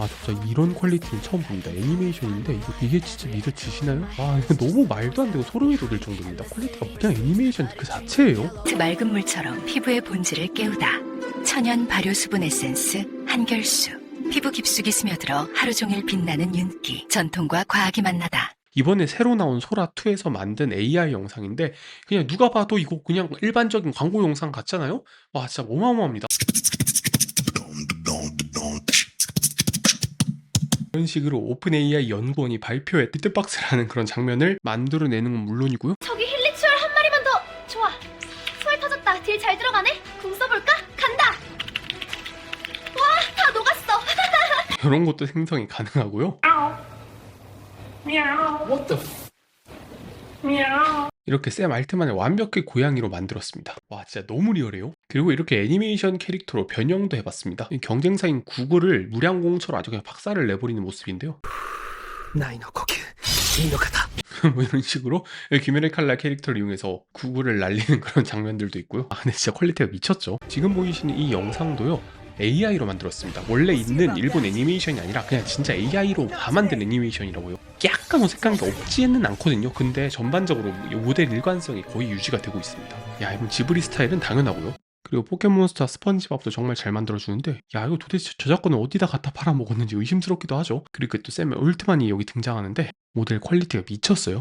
아 진짜 이런 퀄리티는 처음 봅니다. 애니메이션인데 이거 이게 진짜 믿어지시나요? 아 이거 너무 말도 안 되고 소름이 돋을 정도입니다. 퀄리티가 그냥 애니메이션 그 자체예요. 맑은 물처럼 피부의 본질을 깨우다. 천연 발효 수분 에센스 한결수. 피부 깊숙이 스며들어 하루 종일 빛나는 윤기. 전통과 과학이 만나다. 이번에 새로 나온 소라2에서 만든 AI 영상인데 그냥 누가 봐도 이거 그냥 일반적인 광고 영상 같잖아요? 와 진짜 어마어마합니다. 이런 식으로 오픈 AI 연구원이 발표해 비트박스라는 그런 장면을 만들어내는 건 물론이고요. 저기 힐리추얼 한 마리만 더. 좋아. 소에 터졌다. 딜 잘 들어가네. 궁 써볼까? 간다. 와, 다 녹았어. 이런 것도 생성이 가능하고요. 이렇게 샘 알트만을 완벽히 고양이로 만들었습니다. 와 진짜 너무 리얼해요. 그리고 이렇게 애니메이션 캐릭터로 변형도 해봤습니다. 경쟁사인 구글을 무량공처럼 아주 그냥 박살을 내버리는 모습인데요. 뭐 이런 식으로 귀멸의 칼날 캐릭터를 이용해서 구글을 날리는 그런 장면들도 있고요. 아 근데 진짜 퀄리티가 미쳤죠. 지금 보이시는 이 영상도요. AI로 만들었습니다. 원래 있는 일본 애니메이션이 아니라 그냥 진짜 AI로 다 만든 애니메이션이라고요. 약간 어색한 게 없지는 않거든요. 근데 전반적으로 이 모델 일관성이 거의 유지가 되고 있습니다. 야, 이건 지브리 스타일은 당연하고요. 그리고 포켓몬스터 스펀지밥도 정말 잘 만들어주는데 야 이거 도대체 저작권을 어디다 갖다 팔아먹었는지 의심스럽기도 하죠. 그리고 또 샘의 울트만이 여기 등장하는데 모델 퀄리티가 미쳤어요.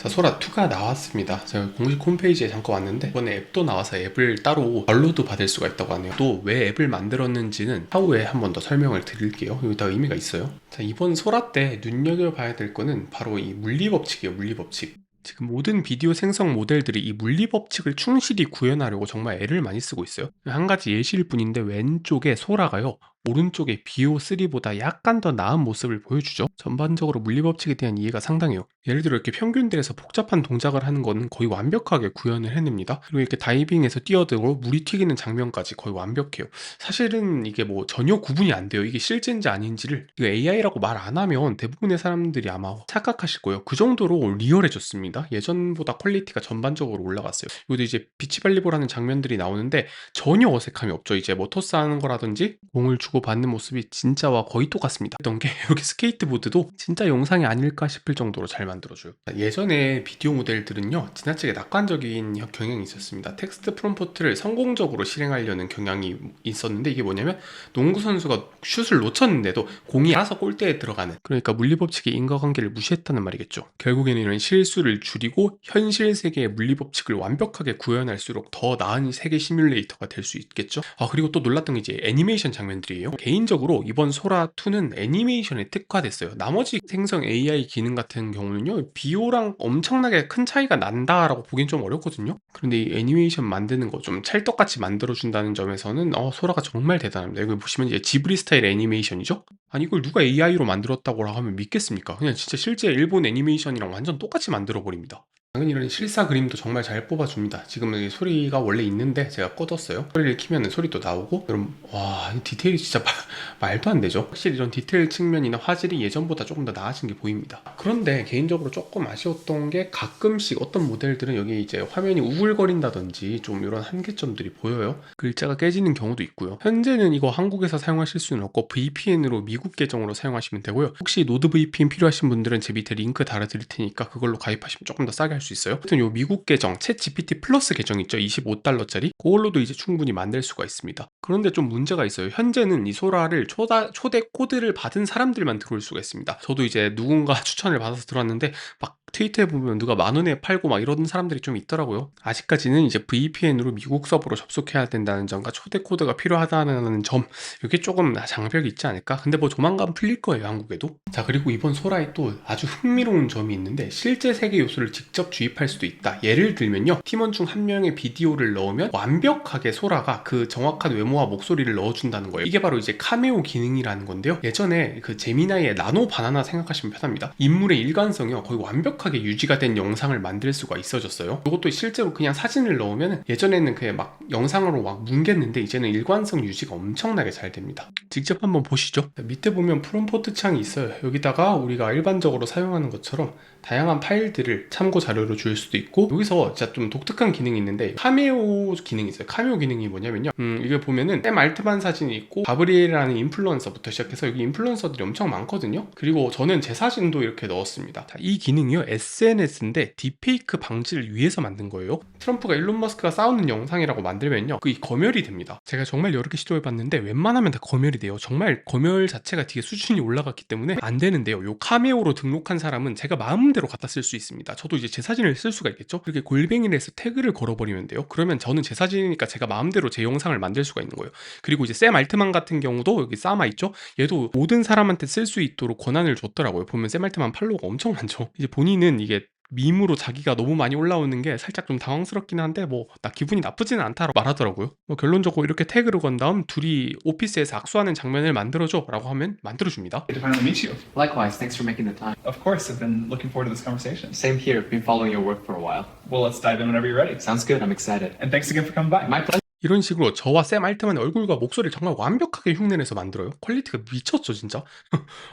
자, 소라2가 나왔습니다. 제가 공식 홈페이지에 잠깐 왔는데 이번에 앱도 나와서 앱을 따로 다운로드 받을 수가 있다고 하네요. 또 왜 앱을 만들었는지는 차후에 한 번 더 설명을 드릴게요. 여기 다 의미가 있어요. 자, 이번 소라 때 눈여겨봐야 될 거는 바로 이 물리법칙이에요. 물리법칙. 지금 모든 비디오 생성 모델들이 이 물리 법칙을 충실히 구현하려고 정말 애를 많이 쓰고 있어요. 한 가지 예시일 뿐인데 왼쪽에 소라가요. 오른쪽에 BO3보다 약간 더 나은 모습을 보여주죠. 전반적으로 물리법칙에 대한 이해가 상당해요. 예를 들어 이렇게 평균들에서 복잡한 동작을 하는 거는 거의 완벽하게 구현을 해냅니다. 그리고 이렇게 다이빙에서 뛰어들고 물이 튀기는 장면까지 거의 완벽해요. 사실은 이게 뭐 전혀 구분이 안 돼요. 이게 실제인지 아닌지를 AI라고 말 안 하면 대부분의 사람들이 아마 착각하실 거예요. 그 정도로 리얼해졌습니다. 예전보다 퀄리티가 전반적으로 올라갔어요. 이것도 이제 비치발리볼하는 장면들이 나오는데 전혀 어색함이 없죠. 이제 뭐 토스하는 거라든지 공을 주고 받는 모습이 진짜와 거의 똑같습니다. 했던 게 이렇게 스케이트보드도 진짜 영상이 아닐까 싶을 정도로 잘 만들어줘요. 예전에 비디오 모델들은요 지나치게 낙관적인 경향이 있었습니다. 텍스트 프롬포트를 성공적으로 실행하려는 경향이 있었는데 이게 뭐냐면 농구 선수가 슛을 놓쳤는데도 공이 알아서 골대에 들어가는 그러니까 물리 법칙의 인과관계를 무시했다는 말이겠죠. 결국에는 이런 실수를 줄이고 현실 세계의 물리 법칙을 완벽하게 구현할수록 더 나은 세계 시뮬레이터가 될 수 있겠죠. 아 그리고 또 놀랐던 게 이제 애니메이션 장면들이 에요. 개인적으로 이번 소라 2는 애니메이션에 특화됐어요. 나머지 생성 AI 기능 같은 경우는요 비오랑 엄청나게 큰 차이가 난다라고 보긴 좀 어렵거든요. 그런데 이 애니메이션 만드는 거 좀 찰떡같이 만들어준다는 점에서는 어, 소라가 정말 대단합니다. 여기 보시면 이제 지브리 스타일 애니메이션이죠. 아니 이걸 누가 AI로 만들었다고 하면 믿겠습니까? 그냥 진짜 실제 일본 애니메이션이랑 완전 똑같이 만들어 버립니다. 당연히 이런 실사 그림도 정말 잘 뽑아줍니다. 지금 이 소리가 원래 있는데 제가 꺼뒀어요. 소리를 키면 소리도 나오고 그럼 와, 이 디테일이 진짜 마- 말도 안 되죠. 확실히 이런 디테일 측면이나 화질이 예전보다 조금 더 나아진 게 보입니다. 그런데 개인적으로 조금 아쉬웠던 게 가끔씩 어떤 모델들은 여기 이제 화면이 우글거린다든지 좀 이런 한계점들이 보여요. 글자가 깨지는 경우도 있고요. 현재는 이거 한국에서 사용하실 수는 없고 VPN으로 미국 계정으로 사용하시면 되고요. 혹시 노드 VPN 필요하신 분들은 제 밑에 링크 달아드릴 테니까 그걸로 가입하시면 조금 더 싸게 할 수 있어요. 하여튼 요 미국 계정 챗 GPT 플러스 계정 있죠. 25달러짜리. 그걸로도 이제 충분히 만들 수가 있습니다. 그런데 좀 문제가 있어요. 현재는 이 소라를 초다, 초대 코드를 받은 사람들만 들어올 수가 있습니다. 저도 이제 누군가 추천을 받아서 들어왔는데 막 트위터에 보면 누가 만 원에 팔고 막 이러는 사람들이 좀 있더라고요. 아직까지는 이제 VPN으로 미국 서버로 접속해야 된다는 점과 초대 코드가 필요하다는 점 이게 조금 장벽이 있지 않을까? 근데 뭐 조만간 풀릴 거예요 한국에도. 자 그리고 이번 소라에 또 아주 흥미로운 점이 있는데 실제 세계 요소를 직접 주입할 수도 있다. 예를 들면요 팀원 중 한 명의 비디오를 넣으면 완벽하게 소라가 그 정확한 외모와 목소리를 넣어준다는 거예요. 이게 바로 이제 카메오 기능이라는 건데요. 예전에 그 제미나이의 나노 바나나 생각하시면 편합니다. 인물의 일관성이요 거의 완벽 완벽하게 유지가 된 영상을 만들 수가 있어졌어요. 이것도 실제로 그냥 사진을 넣으면 예전에는 그냥 막 영상으로 막 뭉갰는데 이제는 일관성 유지가 엄청나게 잘 됩니다. 직접 한번 보시죠. 밑에 보면 프롬포트 창이 있어요. 여기다가 우리가 일반적으로 사용하는 것처럼 다양한 파일들을 참고 자료로 줄 수도 있고 여기서 진짜 좀 독특한 기능이 있는데 카메오 기능이 있어요. 카메오 기능이 뭐냐면요. 음, 이게 보면은 샘 알트만 사진이 있고 가브리엘이라는 인플루언서부터 시작해서 여기 인플루언서들이 엄청 많거든요. 그리고 저는 제 사진도 이렇게 넣었습니다. 자, 이 기능이요. SNS인데 딥페이크 방지를 위해서 만든 거예요. 트럼프가 일론 머스크가 싸우는 영상이라고 만들면요. 그게 검열이 됩니다. 제가 정말 여러 개 시도해봤는데 웬만하면 다 검열이 돼요. 정말 검열 자체가 되게 수준이 올라갔기 때문에 안 되는데요. 요 카메오로 등록한 사람은 제가 마음대로 갖다 쓸 수 있습니다. 저도 이제 제 사진을 쓸 수가 있겠죠. 이렇게 골뱅이를 해서 태그를 걸어버리면 돼요. 그러면 저는 제 사진이니까 제가 마음대로 제 영상을 만들 수가 있는 거예요. 그리고 이제 샘 알트만 같은 경우도 여기 사마 있죠. 얘도 모든 사람한테 쓸 수 있도록 권한을 줬더라고요. 보면 샘 알트만 팔로워가 엄청 많죠. 이제 본인 은 이게 밈으로 자기가 너무 많이 올라오는 게 살짝 좀 당황스럽긴 한데 뭐 나 기분이 나쁘지는 않다라고 말하더라고요. 뭐 결론적으로 이렇게 태그를 건 다음 둘이 오피스에서 악수하는 장면을 만들어줘라고 하면 만들어줍니다. Good to finally meet you. Likewise, thanks for making the time. Of course, I've been looking forward to this conversation. Same here, been following your work for a while. Well, let's dive in whenever you're ready. Sounds good, I'm excited. And thanks again for coming by. My pleasure. 이런 식으로 저와 샘 알트만의 얼굴과 목소리를 정말 완벽하게 흉내내서 만들어요. 퀄리티가 미쳤죠, 진짜.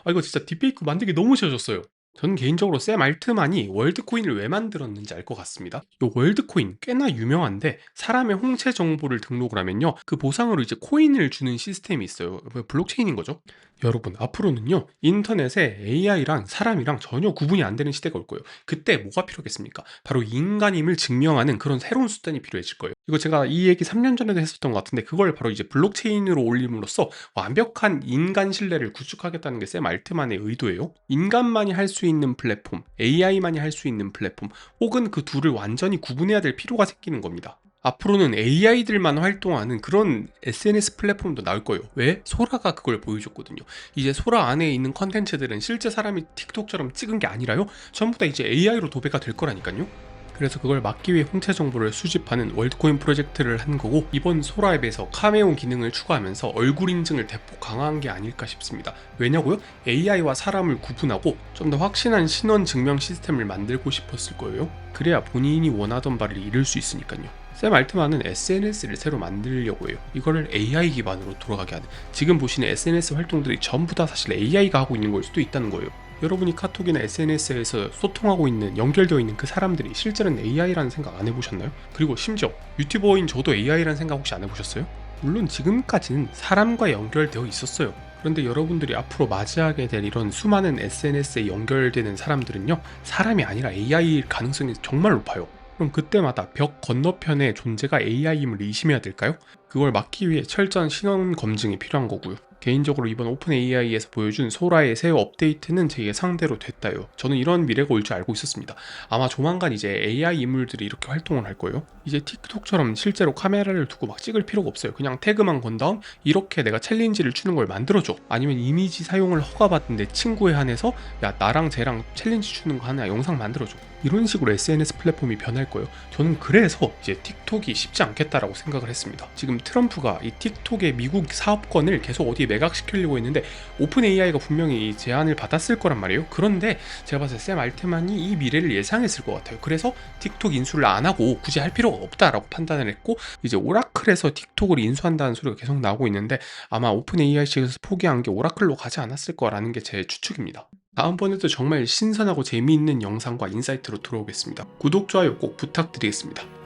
아 이거 진짜 딥페이크 만들기 너무 쉬워졌어요. 저는 개인적으로 샘 알트만이 월드코인을 왜 만들었는지 알 것 같습니다. 이 월드코인 꽤나 유명한데 사람의 홍채 정보를 등록을 하면요. 그 보상으로 이제 코인을 주는 시스템이 있어요. 뭐 블록체인인 거죠. 여러분 앞으로는요 인터넷에 AI랑 사람이랑 전혀 구분이 안 되는 시대가 올 거예요. 그때 뭐가 필요하겠습니까? 바로 인간임을 증명하는 그런 새로운 수단이 필요해질 거예요. 이거 제가 이 얘기 3년 전에도 했었던 것 같은데 그걸 바로 이제 블록체인으로 올림으로써 완벽한 인간 신뢰를 구축하겠다는 게 샘 알트만의 의도예요. 인간만이 할 수 있는 플랫폼, AI만이 할 수 있는 플랫폼, 혹은 그 둘을 완전히 구분해야 될 필요가 생기는 겁니다. 앞으로는 AI들만 활동하는 그런 SNS 플랫폼도 나올 거예요. 왜? 소라가 그걸 보여줬거든요. 이제 소라 안에 있는 컨텐츠들은 실제 사람이 틱톡처럼 찍은 게 아니라요. 전부 다 이제 AI로 도배가 될 거라니까요. 그래서 그걸 막기 위해 홍채 정보를 수집하는 월드코인 프로젝트를 한 거고 이번 소라 앱에서 카메온 기능을 추가하면서 얼굴 인증을 대폭 강화한 게 아닐까 싶습니다. 왜냐고요? AI와 사람을 구분하고 좀 더 확신한 신원 증명 시스템을 만들고 싶었을 거예요. 그래야 본인이 원하던 바를 이룰 수 있으니까요. 샘 알트만은 SNS를 새로 만들려고 해요. 이거를 AI 기반으로 돌아가게 하는. 지금 보시는 SNS 활동들이 전부 다 사실 AI가 하고 있는 걸 수도 있다는 거예요. 여러분이 카톡이나 SNS에서 소통하고 있는 연결되어 있는 그 사람들이 실제로는 AI라는 생각 안 해보셨나요? 그리고 심지어 유튜버인 저도 AI라는 생각 혹시 안 해보셨어요? 물론 지금까지는 사람과 연결되어 있었어요. 그런데 여러분들이 앞으로 맞이하게 될 이런 수많은 SNS에 연결되는 사람들은요, 사람이 아니라 AI일 가능성이 정말 높아요. 그럼 그때마다 벽 건너편의 존재가 AI임을 의심해야 될까요? 그걸 막기 위해 철저한 신원 검증이 필요한 거고요. 개인적으로 이번 오픈 AI에서 보여준 소라의 새 업데이트는 제 예상대로 됐다요. 저는 이런 미래가 올 줄 알고 있었습니다. 아마 조만간 이제 AI 인물들이 이렇게 활동을 할 거예요. 이제 틱톡처럼 실제로 카메라를 두고 막 찍을 필요가 없어요. 그냥 태그만 건 다음 이렇게 내가 챌린지를 추는 걸 만들어줘. 아니면 이미지 사용을 허가받은 내 친구에 한해서 야 나랑 쟤랑 챌린지 추는 거 하나 영상 만들어줘. 이런 식으로 SNS 플랫폼이 변할 거예요. 저는 그래서 이제 틱톡이 쉽지 않겠다라고 생각을 했습니다. 지금 트럼프가 이 틱톡의 미국 사업권을 계속 어디에 매각시키려고 했는데 오픈 AI가 분명히 이 제안을 받았을 거란 말이에요. 그런데 제가 봤을 때 샘 알트만이 이 미래를 예상했을 것 같아요. 그래서 틱톡 인수를 안 하고 굳이 할 필요가 없다라고 판단을 했고 이제 오라클에서 틱톡을 인수한다는 소리가 계속 나오고 있는데 아마 오픈 AI 측에서 포기한 게 오라클로 가지 않았을 거라는 게 제 추측입니다. 다음번에도 정말 신선하고 재미있는 영상과 인사이트로 돌아오겠습니다. 구독, 좋아요 꼭 부탁드리겠습니다.